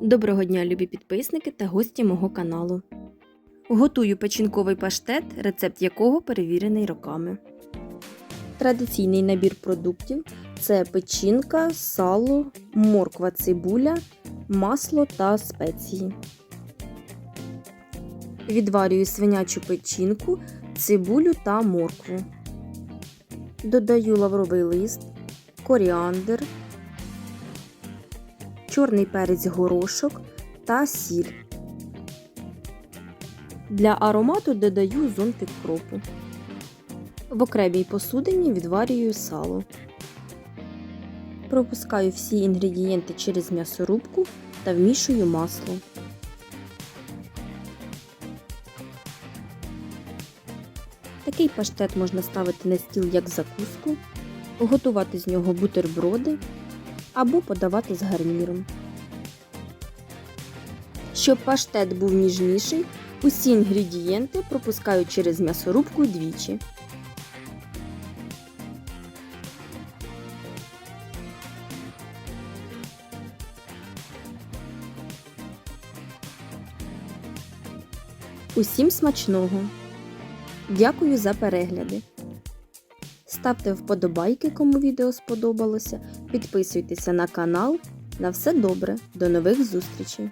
Доброго дня, любі підписники та гості мого каналу. Готую печінковий паштет, рецепт якого перевірений роками. Традиційний набір продуктів це печінка, сало, морква, цибуля, масло та спеції. Відварюю свинячу печінку, цибулю та моркву. Додаю лавровий лист, коріандр, чорний перець горошок та сіль. Для аромату додаю зонтик кропу. В окремій посудині відварюю сало. Пропускаю всі інгредієнти через м'ясорубку та вмішую масло. Такий паштет можна ставити на стіл як закуску, готувати з нього бутерброди або подавати з гарніром. Щоб паштет був ніжніший, усі інгредієнти пропускаю через м'ясорубку двічі. Усім смачного! Дякую за перегляди! Ставте вподобайки, кому відео сподобалося, підписуйтеся на канал. На все добре, до нових зустрічей!